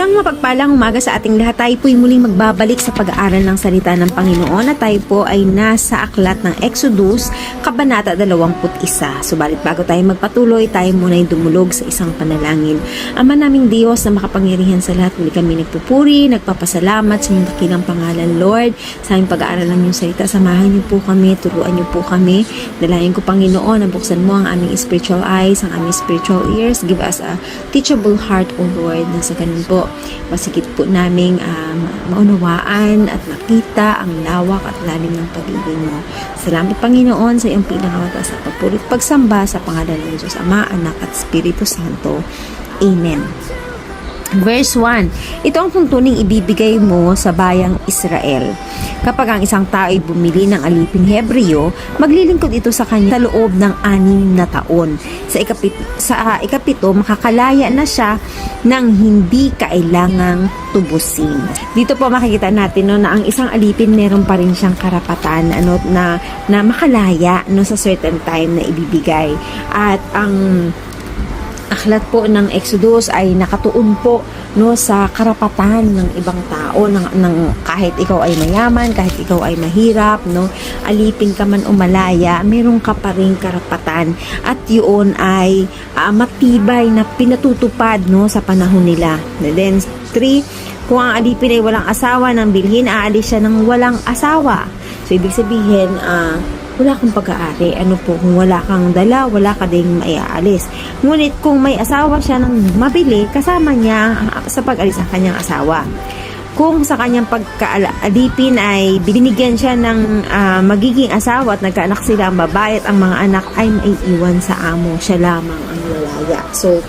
Isang mapagpalang umaga sa ating lahat. Tayo po'y muling magbabalik sa pag-aaral ng salita ng Panginoon at tayo po ay nasa aklat ng Exodus, Kabanata 21. Subalit bago tayo magpatuloy, tayo muna ay dumulog sa isang panalangin. Ama naming Diyos na makapangyarihan sa lahat, muli kami nagpupuri, nagpapasalamat sa inyong dakilang pangalan, Lord. Sa aming pag-aaral ng iyong salita, samahan niyo po kami, turuan niyo po kami. Dalayan ko, Panginoon, na buksan mo ang aming spiritual eyes, ang aming spiritual ears. Give us a teachable heart, O Lord, na sa ganun po, masigit po naming um, maunawaan at makita ang lawak at lalim ng pag-ibig mo. Salamat, Panginoon, sa iyong pinakamatas at papurit pagsamba sa pangalan ng Diyos, Ama, Anak at Espiritu Santo. Amen. Verse 1, ito ang tuntuning ibibigay mo sa bayang Israel. Kapag ang isang tao ay bumili ng aliping Hebreo, maglilingkod ito sa kanya sa loob ng anim na taon. Sa, ikapit, sa ikapito, makakalaya na siya ng hindi kailangang tubusin. Dito po makikita natin no, na ang isang alipin meron pa rin siyang karapatan ano, na, na makalaya no, sa certain time na ibibigay. At ang aklat po ng Exodus ay nakatuon po no sa karapatan ng ibang tao ng, ng kahit ikaw ay mayaman, kahit ikaw ay mahirap, no, alipin ka man o malaya, meron ka pa rin karapatan at yun ay uh, matibay na pinatutupad no sa panahon nila. And then 3, kung ang alipin ay walang asawa ng bilhin, aalis siya ng walang asawa. So ibig sabihin, uh, wala kang pag-aari. Ano po, kung wala kang dala, wala ka ding maiaalis. Ngunit kung may asawa siya ng mabili, kasama niya sa pag-alis ang kanyang asawa. Kung sa kanyang pagkaalipin ay binigyan siya ng uh, magiging asawa at nagkaanak sila ang babae at ang mga anak ay maiiwan sa amo, siya lamang ang lalaya. So,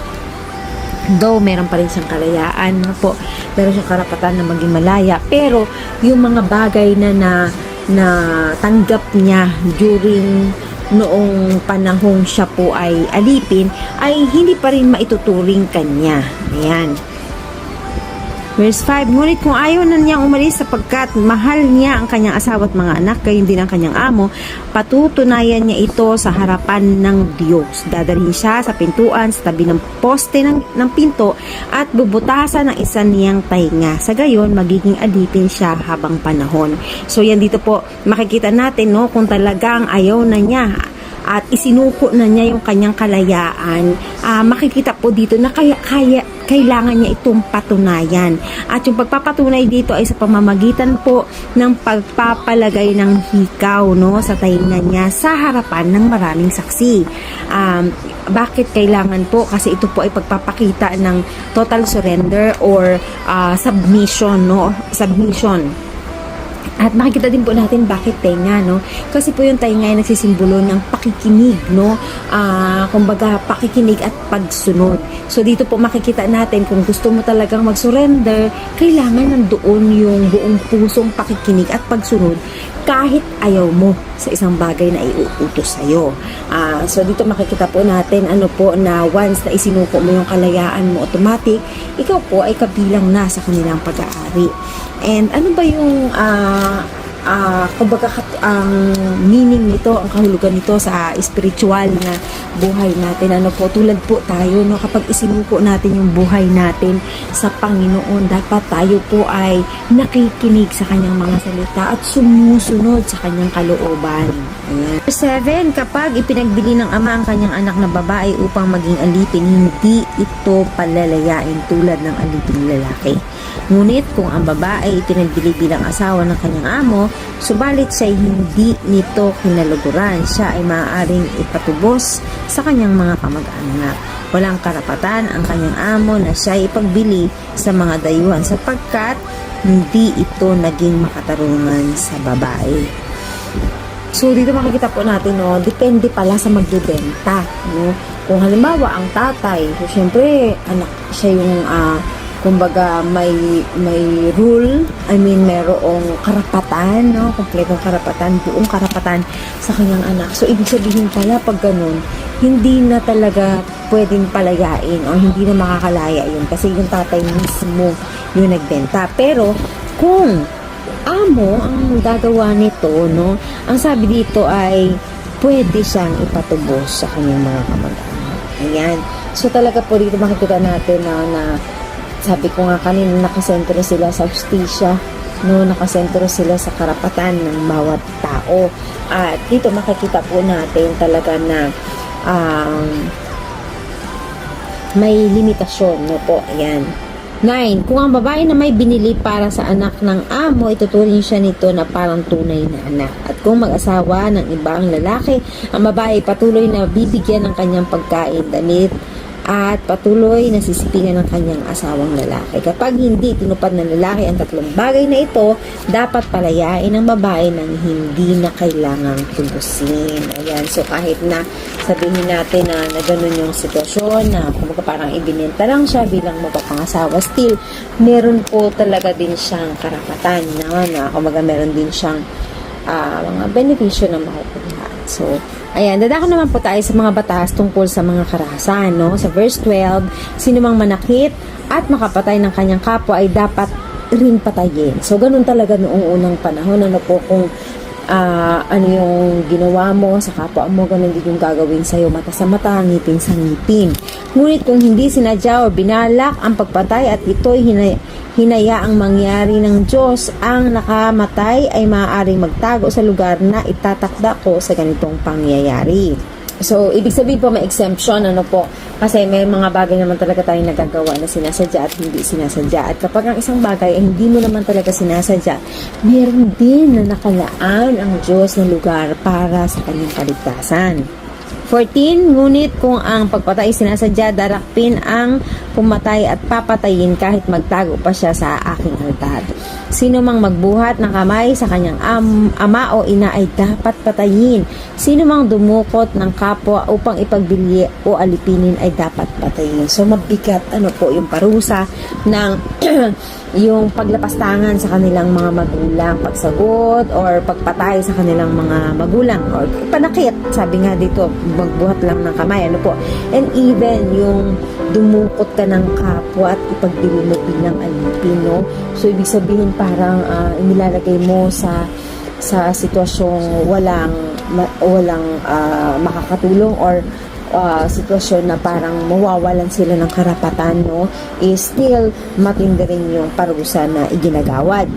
though meron pa rin siyang kalayaan no po meron siyang karapatan na maging malaya pero yung mga bagay na na na tanggap niya during noong panahong siya po ay alipin ay hindi pa rin maituturing kanya. Ayan. Verse 5, Ngunit kung ayaw na niyang umalis sapagkat mahal niya ang kanyang asawa at mga anak, gayon din ang kanyang amo, patutunayan niya ito sa harapan ng Diyos. Dadalhin siya sa pintuan, sa tabi ng poste ng, ng pinto, at bubutasan ng isa niyang tainga. Sa gayon, magiging alipin siya habang panahon. So yan dito po, makikita natin no, kung talagang ayaw na niya at isinuko na niya yung kanyang kalayaan, uh, makikita po dito na kaya, kaya kailangan niya itong patunayan. At yung pagpapatunay dito ay sa pamamagitan po ng pagpapalagay ng hikaw no, sa tainga niya sa harapan ng maraming saksi. Um, bakit kailangan po? Kasi ito po ay pagpapakita ng total surrender or uh, submission, no? Submission at makikita din po natin bakit tenga, no? Kasi po yung tenga ay nagsisimbolo ng pakikinig, no? Uh, kumbaga, pakikinig at pagsunod. So, dito po makikita natin kung gusto mo talagang mag-surrender, kailangan nandoon yung buong pusong pakikinig at pagsunod kahit ayaw mo sa isang bagay na iuutos sa'yo. Uh, so, dito makikita po natin ano po na once na isinuko mo yung kalayaan mo automatic, ikaw po ay kabilang na sa kanilang pag-aari. And ano ba yung uh, uh, kumbaga ang meaning nito, ang kahulugan nito sa spiritual na buhay natin. Ano po, tulad po tayo, no, kapag isinuko natin yung buhay natin sa Panginoon, dapat tayo po ay nakikinig sa kanyang mga salita at sumusunod sa kanyang kalooban. Ayan. 7. Kapag ipinagbili ng ama ang kanyang anak na babae upang maging alipin, hindi ito palalayain tulad ng alipin lalaki. Ngunit kung ang babae ipinagbili bilang asawa ng kanyang amo, subalit siya hindi nito kinaluguran, siya ay maaaring ipatubos sa kanyang mga kamag-anak. Walang karapatan ang kanyang amo na siya ipagbili sa mga dayuhan sapagkat hindi ito naging makatarungan sa babae. So, dito makikita po natin, no, depende pala sa magbebenta, no. Kung halimbawa, ang tatay, so, syempre, anak, siya yung, uh, kumbaga, may, may rule, I mean, merong karapatan, no, kompletong karapatan, buong karapatan sa kanyang anak. So, ibig sabihin pala, pag ganun, hindi na talaga pwedeng palayain o hindi na makakalaya yun kasi yung tatay mismo yung nagbenta. Pero, kung amo ang gagawa nito, no? Ang sabi dito ay pwede siyang ipatubos sa kanyang mga kamag-anak. Ayan. So talaga po dito makikita natin na, na sabi ko nga kanina, nakasentro sila sa justisya, no, nakasentro sila sa karapatan ng bawat tao. At dito makikita po natin talaga na um, may limitasyon, no po, ayan. 9. Kung ang babae na may binili para sa anak ng amo, ituturing siya nito na parang tunay na anak. At kung mag-asawa ng ibang lalaki, ang babae patuloy na bibigyan ng kanyang pagkain, damit, at patuloy na sisipingan ng kanyang asawang lalaki. Kapag hindi tinupad ng lalaki ang tatlong bagay na ito, dapat palayain ng babae ng hindi na kailangang tubusin. Ayan, so kahit na sabihin natin na, na ganun yung sitwasyon na kumbaga parang ibinenta lang siya bilang mapapangasawa, still, meron po talaga din siyang karapatan na, na kumbaga meron din siyang ah, mga benepisyo na makukuha. So, ayan, dadako naman po tayo sa mga batas tungkol sa mga karahasan, no? Sa verse 12, sino mang manakit at makapatay ng kanyang kapwa ay dapat rin patayin. So, ganun talaga noong unang panahon. Ano po kung ah, ano yung ginawa mo sa kapwa mo, ganun din yung gagawin sa'yo, mata sa mata, ngipin sa ngipin. Ngunit kung hindi sinadya o binalak ang pagpatay at ito'y hinay hinayaang mangyari ng Diyos, ang nakamatay ay maaaring magtago sa lugar na itatakda ko sa ganitong pangyayari. So, ibig sabihin po may exemption, ano po, kasi may mga bagay naman talaga tayong nagagawa na sinasadya at hindi sinasadya. At kapag ang isang bagay ay hindi mo naman talaga sinasadya, meron din na nakalaan ang Diyos ng lugar para sa kanyang kaligtasan. 14. Ngunit kung ang pagpatay sinasadya, darakpin ang pumatay at papatayin kahit magtago pa siya sa aking altar. Sino mang magbuhat ng kamay sa kanyang am- ama o ina ay dapat patayin. Sino mang dumukot ng kapwa upang ipagbili o alipinin ay dapat patayin. So mabigat ano po yung parusa ng yung paglapastangan sa kanilang mga magulang, pagsagot or pagpatay sa kanilang mga magulang or panakit, sabi nga dito, magbuhat lang ng kamay, ano po. And even yung dumukot ka ng kapwa at ipagbili mo bilang alipin, no? So, ibig sabihin parang uh, inilalagay mo sa sa sitwasyong walang walang ah, makakatulong or uh, sitwasyon na parang mawawalan sila ng karapatan, no, is still matindi rin yung parusa na iginagawad.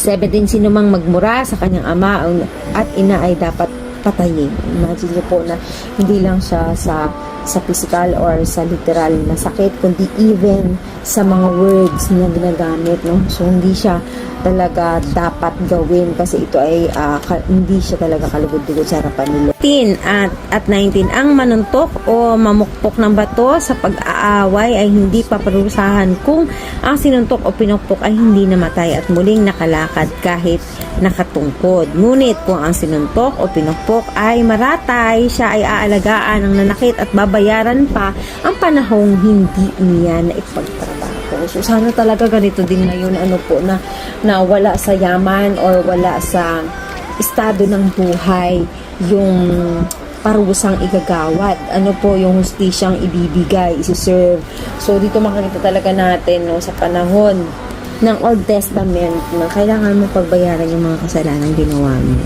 17, sino mang magmura sa kanyang ama at ina ay dapat patayin. Imagine niyo po na hindi lang siya sa sa physical or sa literal na sakit, kundi even sa mga words na ginagamit, no? So, hindi siya talaga dapat gawin kasi ito ay ka- hindi siya talaga kalugod-lugod sa harapan nila. 18 at, at 19, ang manuntok o mamukpok ng bato sa pag-aaway ay hindi paparusahan kung ang sinuntok o pinukpok ay hindi namatay at muling nakalakad kahit nakatungkod. Ngunit kung ang sinuntok o pinukpok ay maratay, siya ay aalagaan ng nanakit at babayaran pa ang panahong hindi niya na ipagtrabaho. So sana talaga ganito din ngayon ano po na, na wala sa yaman or wala sa estado ng buhay yung parusang igagawad. Ano po yung hustisyang ibibigay, isi-serve. So dito makikita talaga natin no, sa panahon ng Old Testament na kailangan mo pagbayaran yung mga kasalanan ginawa mo.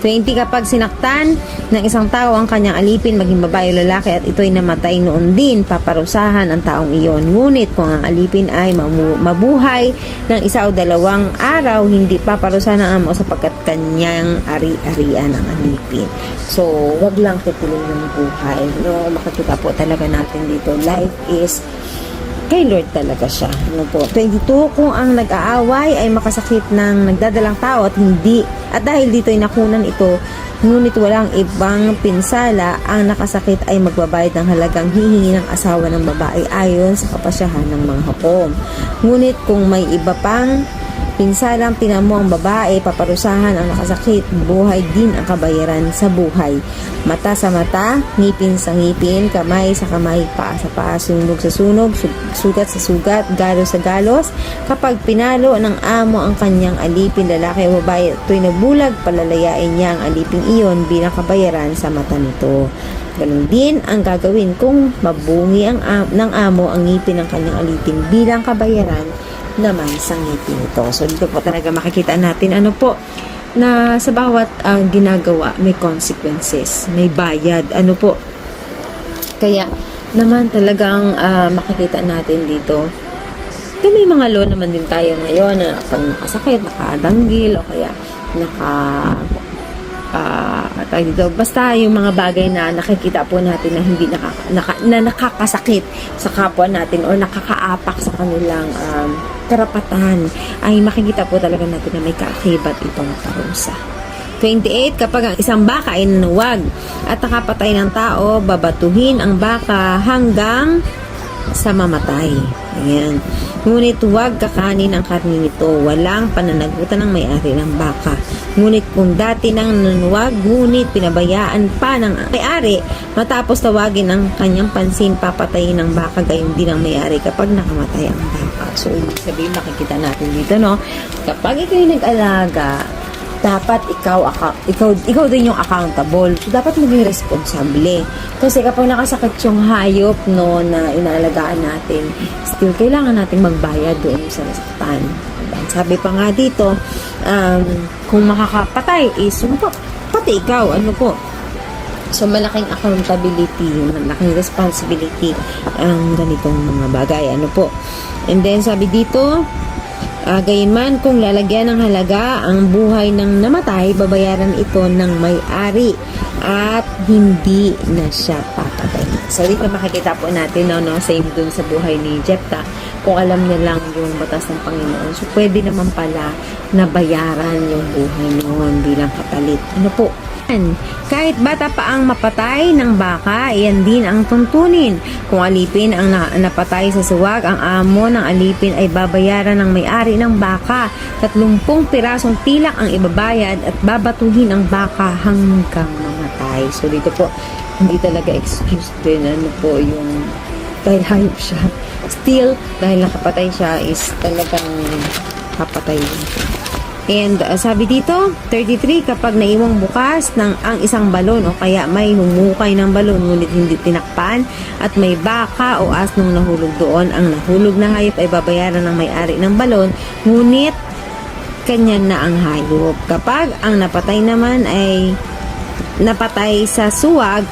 20 kapag sinaktan ng isang tao ang kanyang alipin, maging babae o lalaki at ito'y namatay noon din, paparusahan ang taong iyon. Ngunit kung ang alipin ay mabuhay ng isa o dalawang araw, hindi paparusahan ng amo sapagkat kanyang ari-arian ang alipin. So, wag lang titilin ng buhay. No, makikita po talaga natin dito, life is kay Lord talaga siya. Ano po? 22, kung ang nag-aaway ay makasakit ng nagdadalang tao at hindi, at dahil dito ay nakunan ito, ngunit walang ibang pinsala, ang nakasakit ay magbabayad ng halagang hihingi ng asawa ng babae ayon sa kapasyahan ng mga hukom. Ngunit kung may iba pang Pinsalang tinamo ang babae, paparusahan ang nakasakit, buhay din ang kabayaran sa buhay. Mata sa mata, ngipin sa ngipin, kamay sa kamay, paa sa paa, sunog sa sunog, sug- sugat sa sugat, galos sa galos. Kapag pinalo ng amo ang kanyang alipin, lalaki o babae, ito'y nabulag, palalayain niya ang aliping iyon bilang kabayaran sa mata nito. Ganun din ang gagawin kung mabungi ang ng amo ang ngipin ng kanyang alipin bilang kabayaran naman sa ngipin nito. So, dito po talaga makikita natin ano po, na sa bawat ah, ginagawa may consequences, may bayad, ano po. Kaya, naman talagang ah, makikita natin dito. Ito may mga law naman din tayo ngayon na pag nakasakit, nakadanggil o kaya naka ah tawag dito, basta yung mga bagay na nakikita po natin na hindi nakaka, naka, na nakakasakit sa kapwa natin or nakakaapak sa kanilang um, karapatan ay makikita po talaga natin na may kaakibat itong parusa. 28, kapag ang isang baka ay nanuwag at nakapatay ng tao, babatuhin ang baka hanggang sa mamatay. Ayan. Ngunit huwag kakanin ang karni nito. Walang pananagutan ng may-ari ng baka. Ngunit kung dati nang nanuwag, ngunit pinabayaan pa ng may-ari, matapos tawagin ang kanyang pansin, papatayin ng baka gayon din ang may-ari kapag nakamatay ang baka. So, ibig sabihin, makikita natin dito, no? Kapag ikaw nag-alaga, dapat ikaw ikaw ikaw din yung accountable. So dapat maging responsable. Kasi kapag nakasakit yung hayop no na inaalagaan natin, still kailangan nating magbayad doon sa nasaktan. Diba? Sabi pa nga dito, um, kung makakapatay is yung pa- pati ikaw, ano po, So, malaking accountability, malaking responsibility ang ganitong mga bagay. Ano po? And then, sabi dito, uh, gayunman, kung lalagyan ng halaga ang buhay ng namatay, babayaran ito ng may-ari at hindi na siya papatay. So, dito makikita po natin, no, no, same dun sa buhay ni Jepta, kung alam niya lang yung batas ng Panginoon. So, pwede naman pala na bayaran yung buhay noon bilang kapalit. Ano po? Kahit bata pa ang mapatay ng baka, iyan din ang tuntunin. Kung alipin ang na- napatay sa suwag, ang amo ng alipin ay babayaran ng may-ari ng baka. Tatlumpung pirasong pilak ang ibabayad at babatuhin ang baka hanggang mamatay. So dito po, hindi talaga excuse din ano po yung dahil hayop siya. Still, dahil nakapatay siya is talagang papatay And uh, sabi dito, 33, kapag naiwang bukas ng ang isang balon o kaya may humukay ng balon ngunit hindi tinakpan at may baka o asnong nahulog doon, ang nahulog na hayop ay babayaran ng may-ari ng balon ngunit kanya na ang hayop. Kapag ang napatay naman ay napatay sa suwag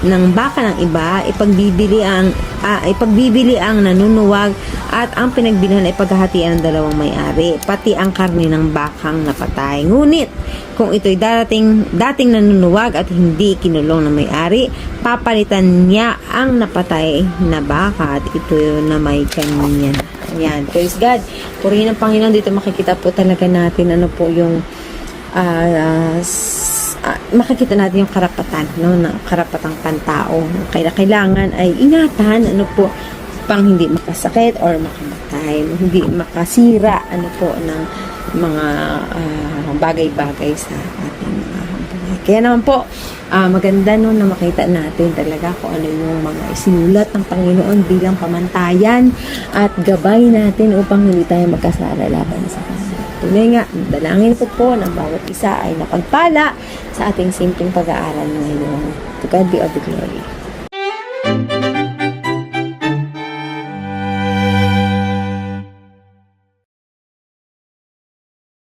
ng baka ng iba, ipagbibili ang ah, ipagbibili ang nanunuwag at ang pinagbilhan ay paghahatian ng dalawang may-ari, pati ang karne ng bakang napatay. Ngunit, kung ito'y darating, dating nanunuwag at hindi kinulong ng may-ari, papalitan niya ang napatay na baka at ito na may kanya. Ayan, praise God. Purihin ang Panginoon. Dito makikita po talaga natin ano po yung ah, s- ah, makikita natin yung karapatan, no, na karapatang pantao. Kaya kailangan ay ingatan, ano po, pang hindi makasakit or makamatay, hindi makasira, ano po, ng mga ah, bagay-bagay sa ating mga buhay. Kaya naman po, ah, maganda no na makita natin talaga kung ano yung mga isinulat ng Panginoon bilang pamantayan at gabay natin upang hindi tayo magkasala laban sa Kanya. Tunay nga, dalangin ko po ng bawat isa ay napagpala sa ating simpleng pag-aaral ngayon. To God be all the glory.